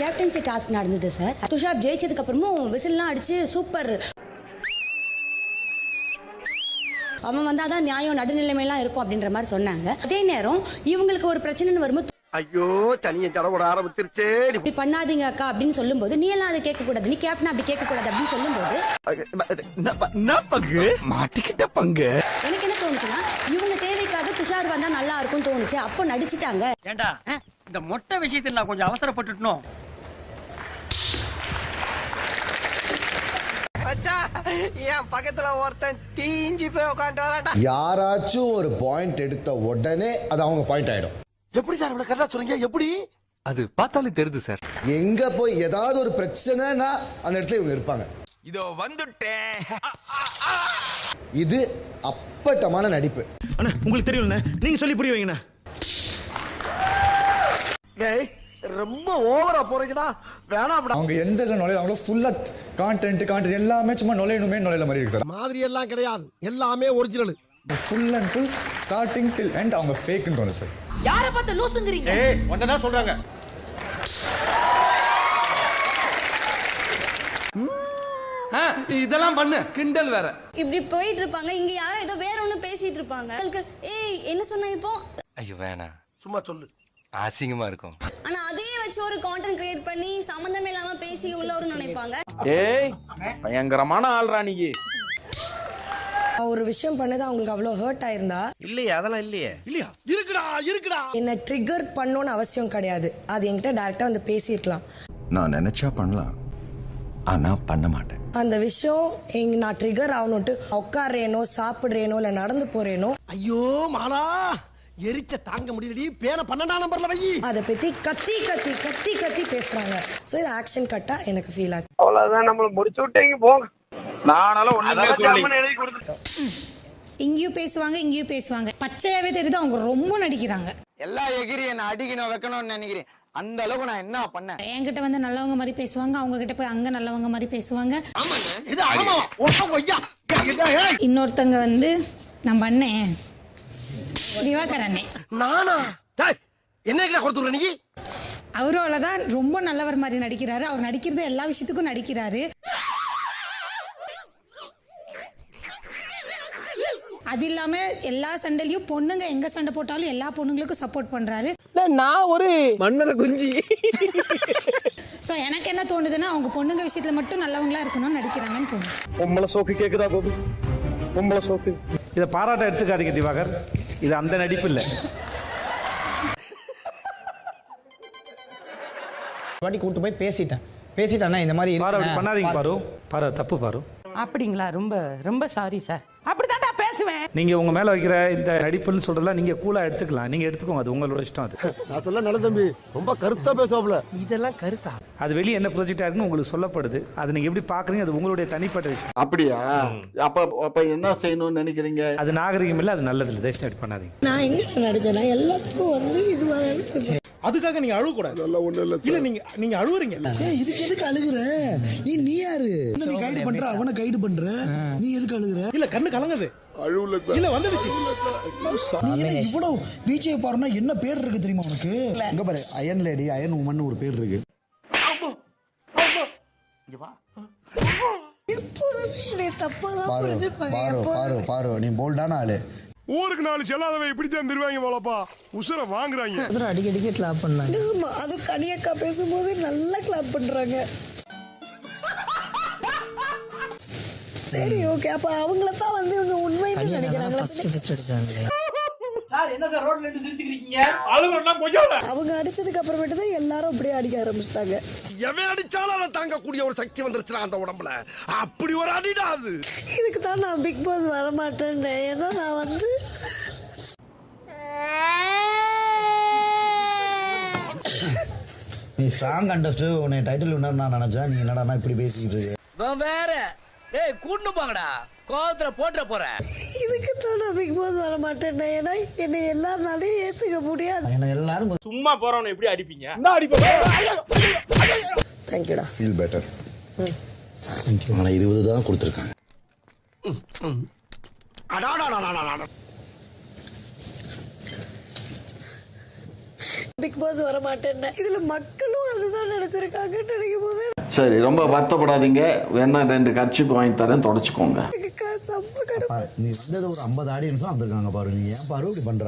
Captaincy task நடந்தது sir Tushar ஜெயிச்சதுக்கு அப்புறமும் விசில்லாம் அடிச்சு சூப்பர் அவன் வந்தாதான் நியாயம் நடுநிலைமையெல்லாம் இருக்கும் அப்படின்ற மாதிரி சொன்னாங்க. அதே நேரம் இவங்களுக்கு ஒரு பிரச்சனைன்னு வரும்போது ஐயோ சனியை தடவோட ஆரம்பிச்சிருச்சே. இப்படி பண்ணாதீங்க அக்கா அப்படின்னு சொல்லும்போது நீ எல்லாம் அதை கேட்க கூடாது நீ கேப்டன் அப்படி கேட்க கூடாது அப்படின்னு சொல்லும்போது என்ன பங்கு மாட்டிக்கிட்ட பங்கு. எனக்கு என்ன தோணுச்சுன்னா இவங்க தேவைக்காக துஷார் வந்தா நல்லா இருக்கும்னு தோணுச்சு. அப்போ நடிச்சிட்டாங்க. ஏண்டா? இந்த மொட்டை விஷயத்தில் நான் கொஞ்சம் அவசரப்பட்டுட்டணும் என் பக்கத்துல ஒருத்தன் தீஞ்சு போய் உட்காந்து வரான்டா யாராச்சும் ஒரு பாயிண்ட் எடுத்த உடனே அது அவங்க பாயிண்ட் ஆயிடும். எப்படி சார் இவ்வளவு கரெக்டா சொல்றீங்க? எப்படி? அது பார்த்தாலே தெரியுது சார். எங்க போய் ஏதாவது ஒரு பிரச்சனைனா அந்த இடத்துல இவங்க இருப்பாங்க. இதோ வந்துட்டேன். இது அப்பட்டமான நடிப்பு. அண்ணா உங்களுக்கு தெரியும்ண்ணே நீங்க சொல்லி புரிய வைங்கண்ணா. ரொம்ப ஓவரா போறீங்கடா. வேணாம்டா. அவங்க எந்த இதில் நுழையிறாங்களோ ஃபுல்லாக கான்டென்ட் கான்டென்ட் எல்லாமே சும்மா நுழையணுமே நுழையில மாதிரி இருக்கு சார். மாதிரி எல்லாம் கிடையாது. எல்லாமே original full and full starting till end அவங்க ஃபேக்குன்னு தோணும் சார். யாரை பார்த்து லூசுங்கிறீங்க? ஏய் ஒன்னதான் சொல்றாங்க. இதெல்லாம் பண்ணு. கிண்டல் வேற. இப்படி போயிட்டு இருப்பாங்க. இங்க யாரோ ஏதோ வேற ஒண்ணு பேசிட்டு இருப்பாங்க. ஏய் என்ன சொன்ன இப்போ? ஐயோ வேணாம். சும்மா சொல்லு. அசிங்கமா இருக்கும். ஆனா அதையே வச்சு ஒரு கான்டென்ட் கிரியேட் பண்ணி சம்பந்தமே இல்லாம பேசி உள்ளவரு நினைப்பாங்க. ஏய் பயங்கரமான ஆள்ரா நீங்க ஒரு விஷயம் பண்ணது அவங்களுக்கு அவ்வளோ ஹர்ட் ஆயிருந்தா. இல்லையே அதெல்லாம் இல்லையே. இல்லையா? இருக்குடா இருக்குடா. என்ன ட்ரிகர் பண்ணணும்னு அவசியம் கிடையாது. அது என்கிட்ட டேரக்டா வந்து பேசியிருக்கலாம். நான் நினைச்சா பண்ணலாம். ஆனா பண்ண மாட்டேன். அந்த விஷயம் எங்க நான் ட்ரிகர் ஆகணும்ட்டு உட்காடுறேனோ சாப்பிடுறேனோ இல்லை நடந்து போறேனோ ஐயோ மாலா! எரிச்ச தாங்க முடியலடி. பேன பன்னெண்டாம் நம்பர்ல வை. அதை பத்தி கத்தி கத்தி கத்தி கத்தி பேசுறாங்க. ஸோ இது ஆக்ஷன் கட்டா எனக்கு ஃபீல் ஆகுது அவ்வளவுதான் நம்மள முடிச்சு விட்டீங்க போங்க. நானால ஒண்ணுமே சொல்லி இங்கேயும் பேசுவாங்க இங்கேயும் பேசுவாங்க. பச்சையாவே தெரியுது அவங்க ரொம்ப நடிக்கிறாங்க. எல்லா எகிரி என்ன அடிக்கணும் வைக்கணும்னு நினைக்கிறேன். அந்த அளவுக்கு நான் என்ன பண்ணேன்? என்கிட்ட வந்து நல்லவங்க மாதிரி பேசுவாங்க அவங்க கிட்ட போய் அங்க நல்லவங்க மாதிரி பேசுவாங்க. இன்னொருத்தங்க வந்து நான் பண்ணேன் திவாகர் அண்ணே நானா? டேய், என்ன கொடுத்துற நீ? அவரோட தான் ரொம்ப நல்லவர் மாதிரி நடிக்கிறாரு. அவர் நடிக்கிறது எல்லா விஷயத்துக்கும் நடிக்கிறாரு. அது இல்லாம எல்லா சண்டையிலயும் பொண்ணுங்க எங்க சண்டை போட்டாலும் எல்லா பொண்ணுங்களுக்கும் சப்போர்ட் பண்றாரு. நான் ஒரு மன்னத குஞ்சி. சோ எனக்கு என்ன தோணுதுன்னா அவங்க பொண்ணுங்க விஷயத்துல மட்டும் நல்லவங்களா இருக்கணும்னு நடிக்கிறாங்கன்னு தோணுது. பொம்பளை சோக்கு கேக்குதா பாபு பொம்பளை சோக்கு. இதை பாராட்ட எடுத்துக்காதீங்க திவாகர். இது அந்த நடிப்பு இல்லை. வாட்டி கூட்டு போய் பேசிட்டேன். பேசிட்டேன்னா இந்த மாதிரி பாரு அப்படி பண்ணாதீங்க பாரு. பாரு. தப்பு பாரு. அப்படிங்களா? ரொம்ப ரொம்ப சாரி சார் அப்படிதான்டா பேசுவேன். நீங்க உங்க மேல வைக்கிற இந்த நடிப்புன்னு சொல்றதெல்லாம் நீங்க கூலா எடுத்துக்கலாம். நீங்க எடுத்துக்கோங்க. அது உங்களோட இஷ்டம் அது. நான் சொல்ல நல்ல தம்பி. ரொம்ப கருத்தா பேசுவாப்ல. இதெல்லாம் கருத்தா? அது வெளியே என்ன ப்ரொஜெக்ட் ஆகுன்னு உங்களுக்கு சொல்லப்படுது. அது நீங்க எப்படி பாக்குறீங்க? அது உங்களுடைய தனிப்பட்ட விஷயம். அப்படியா? அப்ப அப்ப என்ன செய்யணும்னு நினைக்கிறீங்க? அது நாகரிகம் இல்லை அது நல்லது இல்லை தயவுசெய்து பண்ணாதீங்க. நான் எங்க நடிச்சேன்? நான் எல்லாத்துக்கும் வந்து இதுவாக அதுக்காக நீங்க அழுவ கூடாது இல்ல நீங்க நீங்க அழுவுறீங்க. இதுக்கு எதுக்கு அழுகுற? நீ நீ யாரு? நீ கைடு பண்ற அவனை கைடு பண்ற. நீ எதுக்கு அழுகுற? இல்ல கண்ணு கலங்குது. இல்ல வந்துடுச்சு நீ என்ன இவ்வளவு விஜய் பாருன்னா என்ன பேர் இருக்கு தெரியுமா உனக்கு? இங்க பாரு அயன் லேடி அயன் உமன் ஒரு பேர் இருக்கு. தப்பா தான் பாரு பாரு. பாரு பாரு நீ போல்டான ஆளு. ஊருக்கு நாலு செல்லாதவன் இப்படி தான் தருவாங்க போலப்பா. உசுர வாங்குறாங்க. அடிக்க அடிக்க கிளாப் பண்ணாங்க. ஆமா அது கனியக்கா பேசும்போது நல்லா கிளாப் பண்றாங்க. சரி ஓகே அப்ப அவங்கள தான் வந்து இவங்க உண்மைன்னு நினைக்கிறாங்களா? என்ன சார் ரோட்ல நின்று சிரிச்சுக்கிறீங்க அழுகுறா கொஞ்சம் அவங்க அடிச்சதுக்கு அப்புறமேட்டு தான் எல்லாரும் அப்படியே அடிக்க ஆரம்பிச்சிட்டாங்க. எவன் அடிச்சாலும் அதை தாங்கக்கூடிய ஒரு சக்தி வந்துருச்சுடா அந்த உடம்புல. அப்படி ஒரு அடிடா அது. இதுக்கு தான் நான் பிக் பாஸ் வர மாட்டேன் ஏன்னா நான் வந்து நீ ஸ்ட்ராங் கண்டஸ்ட் உன்னை டைட்டில் வின்னர் நான் நினைச்சேன். நீ என்னடா இப்படி பேசிக்கிட்டு இருக்க? வேற. ஏய் கூட்டு போங்கடா. கோவத்துல போட்டுற போறேன் இதுக்கு தான் நான் பிக் பாஸ் வர மாட்டேன் ஏன்னா என்னை எல்லாருனாலையும் ஏத்துக்க முடியாது. என்ன எல்லாரும் சும்மா போறவன எப்படி அடிப்பீங்க? தேங்க்யூடா ஃபீல் பெட்டர் தேங்க்யூ ஆனால் இருபது தான் கொடுத்துருக்காங்க. பிக் பாஸ் வர மாட்டேன்னு இதுல மக்களும் அதுதான் நினைச்சிருக்காங்கன்னு நினைக்கும் போது சரி ரொம்ப வருத்தப்படாதீங்க வேணா ரெண்டு கட்சிக்கு வாங்கி தரேன் தொடச்சுக்கோங்க நீ வந்தது ஒரு ஐம்பது ஆடியன்ஸும் வந்திருக்காங்க பாரு நீ ஏன் பாரு இப்படி பண்ற